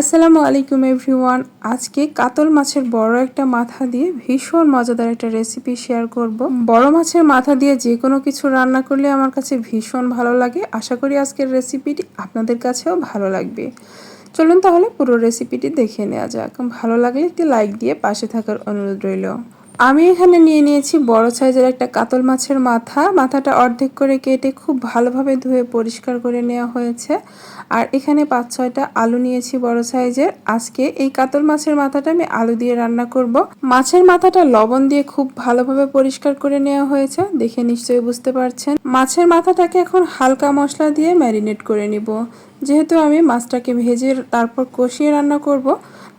আসসালামু আলাইকুম এভরিওয়ান। আজকে কাতল মাছের বড় একটা মাথা দিয়ে ভীষণ মজাদার একটা রেসিপি শেয়ার করব। বড় মাছের মাথা দিয়ে যে কোনো কিছু রান্না করলে আমার কাছে ভীষণ ভালো লাগে। আশা করি আজকের রেসিপিটি আপনাদের কাছেও ভালো লাগবে। চলুন তাহলে পুরো রেসিপিটি দেখে নেওয়া যাক। ভালো লাগলে একটি লাইক দিয়ে পাশে থাকার অনুরোধ রইল। আমি এখানে নিয়ে নিয়েছি বড় সাইজের একটা কাতল মাছের মাথা। মাথাটা অর্ধেক করে কেটে খুব ভালোভাবে ধুয়ে পরিষ্কার করে নেওয়া হয়েছে। আর এখানে পাঁচ ছয়টা আলু নিয়েছি বড় সাইজের। আজকে এই কাতল মাছের মাথাটা আমি আলু দিয়ে রান্না করব। মাছের মাথাটা লবণ দিয়ে খুব ভালোভাবে পরিষ্কার করে নেওয়া হয়েছে। দেখে নিশ্চয়ই বুঝতে পারছেন। মাছের মাথাটাকে এখন হালকা মশলা দিয়ে ম্যারিনেট করে নিব। যেহেতু আমি মাছটাকে ভেজে তারপর কষিয়ে রান্না করব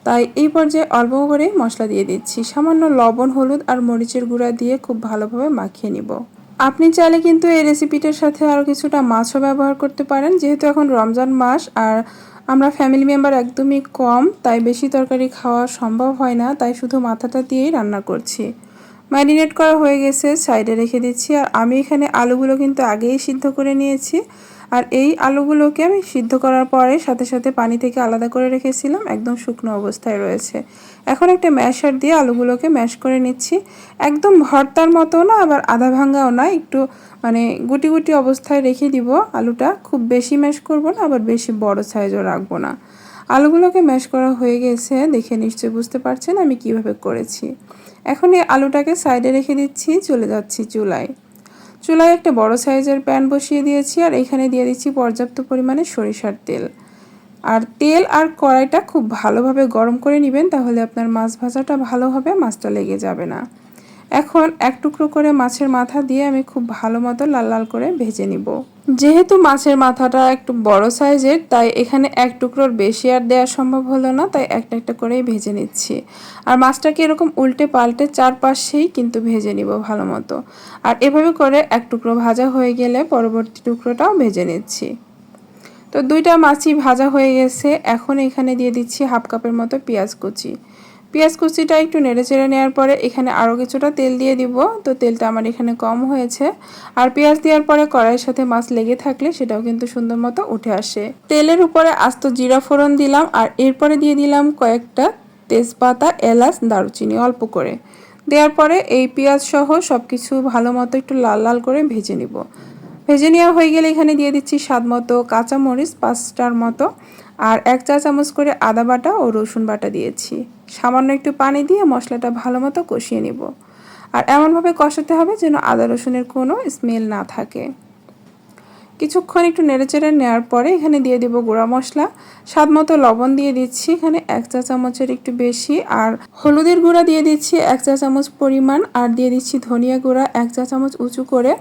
তাই এই পর্যায়ে অল্প করে মশলা দিয়ে দিচ্ছি। সামান্য লবণ, হলুদ আর মরিচের গুঁড়া দিয়ে খুব ভালোভাবে মাখিয়ে নিব। আপনি চাইলে কিন্তু এই রেসিপিটার সাথে আরও কিছুটা মাছও ব্যবহার করতে পারেন। যেহেতু এখন রমজান মাস আর আমরা ফ্যামিলি মেম্বার একদমই কম, তাই বেশি তরকারি খাওয়া সম্ভব হয় না। তাই শুধু মাথাটা দিয়েই রান্না করছি। ম্যারিনেট করা হয়ে গেছে, সাইডে রেখে দিচ্ছি। আর আমি এখানে আলুগুলো কিন্তু আগেই সিদ্ধ করে নিয়েছি। আর এই আলুগুলোকে আমি সিদ্ধ করার পরে সাথে সাথে পানি থেকে আলাদা করে রেখেছিলাম, একদম শুকনো অবস্থায় রয়েছে। এখন একটা ম্যাশার দিয়ে আলুগুলোকে ম্যাশ করে নিচ্ছি। একদম ভর্তার মতো না, আবার আধা ভাঙ্গাও না, একটু মানে গুটি গুটি অবস্থায় রেখে দিব আলুটা। খুব বেশি ম্যাশ করব না, আবার বেশি বড় সাইজও রাখব না। আলুগুলোকে ম্যাশ করা হয়ে গেছে, দেখে নিশ্চয়ই বুঝতে পারছেন আমি কীভাবে করেছি। এখন এই আলুটাকে সাইডে রেখে দিচ্ছি, চলে যাচ্ছি চুলায়। চুলায় একটা বড় সাইজের প্যান বসিয়ে দিয়েছি আর এখানে দিয়ে দিচ্ছি পর্যাপ্ত পরিমাণে সরিষার তেল। আর তেল আর কড়াইটা খুব ভালোভাবে গরম করে নেবেন, তাহলে আপনার মাছ ভাজাটা ভালো হবে, মাছটা লেগে যাবে না। এখন এক টুকরো করে মাছের মাথা দিয়ে আমি খুব ভালো মতো লাল লাল করে ভেজে নিব। যেহেতু মাছের মাথাটা একটু বড় সাইজের, তাই এখানে এক টুকরোর বেশি আর দেওয়া সম্ভব হলো না, তাই একটা একটা করেই ভেজে নিচ্ছি। আর মাছটাকে এরকম উল্টে পাল্টে চারপাশেই কিন্তু ভেজে নিব ভালো মতো। আর এভাবে করে এক টুকরো ভাজা হয়ে গেলে পরবর্তী টুকরোটাও ভেজে নিচ্ছি। তো দুইটা মাছই ভাজা হয়ে গেছে, এখন এখানে দিয়ে দিচ্ছি হাফ কাপের মতো পেঁয়াজ কুচি। পেঁয়াজ কুচিটা একটু নেড়ে চেড়ে নেওয়ার পরে এখানে আরও কিছুটা তেল দিয়ে দিব। তো তেলটা আমার এখানে কম হয়েছে। আর পেঁয়াজ দেওয়ার পরে কড়াইয়ের সাথে মাছ লেগে থাকলে সেটাও কিন্তু সুন্দর মতো উঠে আসে। তেলের উপরে আস্ত জিরা ফোড়ন দিলাম আর এরপরে দিয়ে দিলাম কয়েকটা তেজপাতা, এলাচ, দারুচিনি অল্প করে। দেওয়ার পরে এই পেঁয়াজ সহ সব কিছু ভালো মতো একটু লাল লাল করে ভেজে নিব। ভেজে নেওয়া হয়ে গেলে এখানে দিয়ে দিচ্ছি স্বাদ মতো কাঁচামরিচ পাঁচটার মতো। আর এক চা চামচ করে আদা বাটা ও রসুন বাটা দিয়েছি। সামান্য একটু পানি দিয়ে মশলাটা ভালো মতো কষিয়ে নিব। আর এমনভাবে কষাতে হবে যেন আদা রসুনের কোনো স্মেল না থাকে। কিছুক্ষণ একটু নেড়েচেড়ে নেওয়ার পরে এখানে দিয়ে দিব গুঁড়া মশলা। স্বাদ মতো লবণ দিয়ে দিচ্ছি এখানে এক চা চামচের একটু বেশি। আর হলুদের গুঁড়া দিয়ে দিচ্ছি এক চা চামচ পরিমাণ। আর দিয়ে দিচ্ছি ধনিয়া গুঁড়া এক চা চামচ উঁচু করে।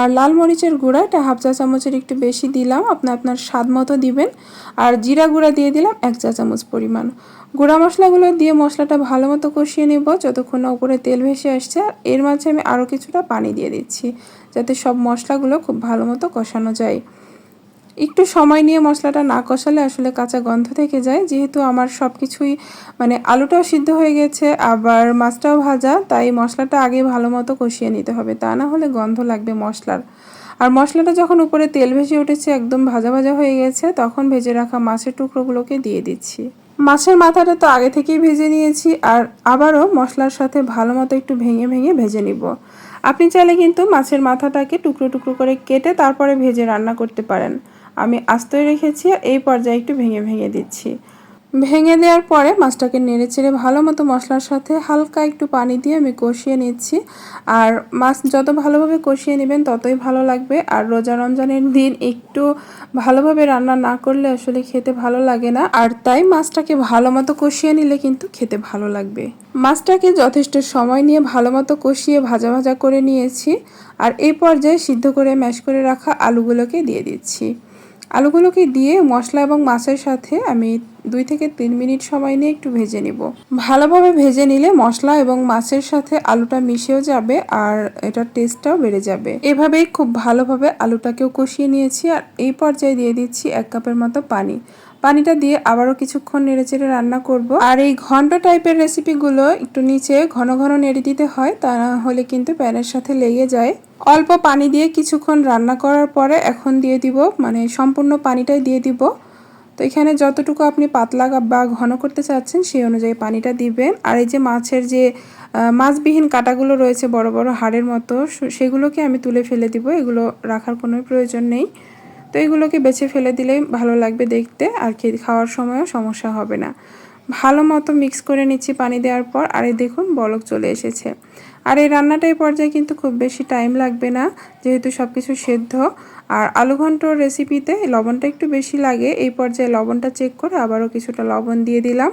আর লাল মরিচের গুঁড়া, এটা হাফ চা চামচের একটু বেশি দিলাম। আপনি আপনার স্বাদ মতো দিবেন। আর জিরা গুঁড়া দিয়ে দিলাম এক চা চামচ পরিমাণ। গুঁড়া মশলাগুলো দিয়ে মশলাটা ভালো মতো কষিয়ে নেব, যতক্ষণ না উপরে তেল ভেসে আসছে। আর এর মাঝে আমি আরও কিছুটা পানি দিয়ে দিচ্ছি, যাতে সব মশলাগুলো খুব ভালো মতো কষানো যায়। একটু সময় নিয়ে মশলাটা না কষালে আসলে কাঁচা গন্ধ থেকে যায়। যেহেতু আমার সব কিছুই মানে আলুটাও সিদ্ধ হয়ে গেছে, আবার মাছটাও ভাজা, তাই মশলাটা আগে ভালো মতো কষিয়ে নিতে হবে। তা না হলে গন্ধ লাগবে মশলার। আর মশলাটা যখন উপরে তেল ভেসে উঠেছে, একদম ভাজা ভাজা হয়ে গেছে, তখন ভেজে রাখা মাছের টুকরোগুলোকে দিয়ে দিচ্ছি। মাছের মাথাটা তো আগে থেকেই ভেজে নিয়েছি, আর আবারও মশলার সাথে ভালো মতো একটু ভেঙে ভেঙে ভেজে নিব। আপনি চাইলে কিন্তু মাছের মাথাটাকে টুকরো টুকরো করে কেটে তারপরে ভেজে রান্না করতে পারেন। আমি আস্তই রেখেছি এই পর্যায়ে একটু ভেঙে ভেঙে দিচ্ছি। ভেঙে দেওয়ার পরে মাছটাকে নেড়ে চেড়ে ভালো মতো মশলার সাথে হালকা একটু পানি দিয়ে আমি কষিয়ে নিচ্ছি। আর মাছ যত ভালোভাবে কষিয়ে নেবেন ততই ভালো লাগবে। আর রোজা রমজানের দিন একটু ভালোভাবে রান্না না করলে আসলে খেতে ভালো লাগে না। আর তাই মাছটাকে ভালো মতো কষিয়ে নিলে কিন্তু খেতে ভালো লাগবে। মাছটাকে যথেষ্ট সময় নিয়ে ভালো মতো কষিয়ে ভাজা ভাজা করে নিয়েছি। আর এই পর্যায়ে সিদ্ধ করে ম্যাশ করে রাখা আলুগুলোকে দিয়ে দিচ্ছি। আলুগুলোকে দিয়ে মশলা এবং মাছের সাথে আমি দুই থেকে তিন মিনিট সময় নিয়ে একটু ভেজে নিব। ভালোভাবে ভেজে নিলে মশলা এবং মাছের সাথে আলুটা মিশেও যাবে আর এটার টেস্টটাও বেড়ে যাবে। এভাবেই খুব ভালোভাবে আলুটাকেও কষিয়ে নিয়েছি আর এই পর্যায়ে দিয়ে দিচ্ছি এক কাপের মতো পানি। পানিটা দিয়ে আবারও কিছুক্ষণ নেড়ে চেড়ে রান্না করব। আর এই ঘন্ট টাইপের রেসিপিগুলো একটু নিচে ঘন ঘন নেড়ে দিতে হয়, তা না হলে কিন্তু প্যানের সাথে লেগে যায়। অল্প পানি দিয়ে কিছুক্ষণ রান্না করার পরে এখন দিয়ে দিব মানে সম্পূর্ণ পানিটাই দিয়ে দিব। তো এখানে যতটুকু আপনি পাতলা বা ঘন করতে চাচ্ছেন সেই অনুযায়ী পানিটা দিবেন। আর এই যে মাছের যে মাছবিহীন কাটাগুলো রয়েছে বড় বড় হাড়ের মতো সেগুলোকে আমি তুলে ফেলে দিব, এগুলো রাখার কোনো প্রয়োজন নেই। তো এগুলোকে বেছে ফেলে দিলেই ভালো লাগবে দেখতে, আর খেয়ে খাওয়ার সময়ও সমস্যা হবে না। ভালো মতো মিক্স করে নিচ্ছি পানি দেওয়ার পর, আর এই দেখুন বলক চলে এসেছে। আর এই রান্নাটা এই পর্যায়ে কিন্তু খুব বেশি টাইম লাগবে না, যেহেতু সব কিছু সেদ্ধ। আর আলু ঘন্টর রেসিপিতে লবণটা একটু বেশি লাগে। এই পর্যায়ে লবণটা চেক করে আবারও কিছুটা লবণ দিয়ে দিলাম।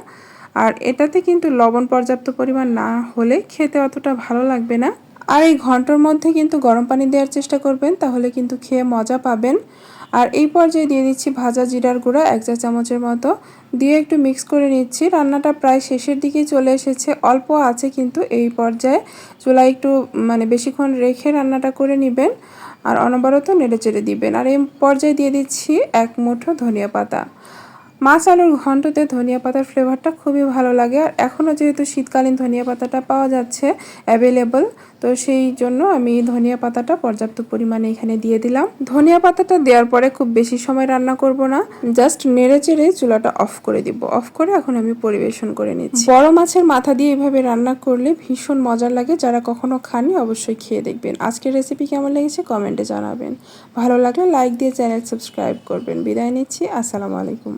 আর এটাতে কিন্তু লবণ পর্যাপ্ত পরিমাণ না হলে খেতে অতটা ভালো লাগবে না। আর এই ঘণ্টার মধ্যে কিন্তু গরম পানি দেওয়ার চেষ্টা করবেন, তাহলে কিন্তু খেয়ে মজা পাবেন। আর এই পর্যায়ে দিয়ে দিচ্ছি ভাজা জিরার গুঁড়া এক চা চামচের মতো। দিয়ে একটু মিক্স করে নিচ্ছি। রান্নাটা প্রায় শেষের দিকে চলে এসেছে। অল্প আছে কিন্তু এই পর্যায়ে। চুলা একটু মানে বেশিক্ষণ রেখে রান্নাটা করে নেবেন। আর অনবরত নেড়ে চেড়ে দিবেন। আর এই পর্যায়ে দিয়ে দিচ্ছি এক মুঠো ধনিয়া পাতা। মাছ আলুর ঘন্টতে ধনিয়া পাতার ফ্লেভারটা খুবই ভালো লাগে। আর এখনও যেহেতু শীতকালীন ধনিয়া পাতাটা পাওয়া যাচ্ছে অ্যাভেলেবল তো সেই জন্য আমি ধনিয়া পাতাটা পর্যাপ্ত পরিমাণে এখানে দিয়ে দিলাম। ধনিয়া পাতাটা দেওয়ার পরে খুব বেশি সময় রান্না করব না জাস্ট নেড়ে চেড়ে চুলাটা অফ করে দিব। অফ করে এখন আমি পরিবেশন করে নিচ্ছি। বড় মাছের মাথা দিয়ে এভাবে রান্না করলে ভীষণ মজার লাগে, যারা কখনো খাননি অবশ্যই খেয়ে দেখবেন। আজকের রেসিপি কেমন লেগেছে কমেন্টে জানাবেন। ভালো লাগলে লাইক দিয়ে চ্যানেল সাবস্ক্রাইব করবেন। বিদায় নিচ্ছি, আসসালামু আলাইকুম।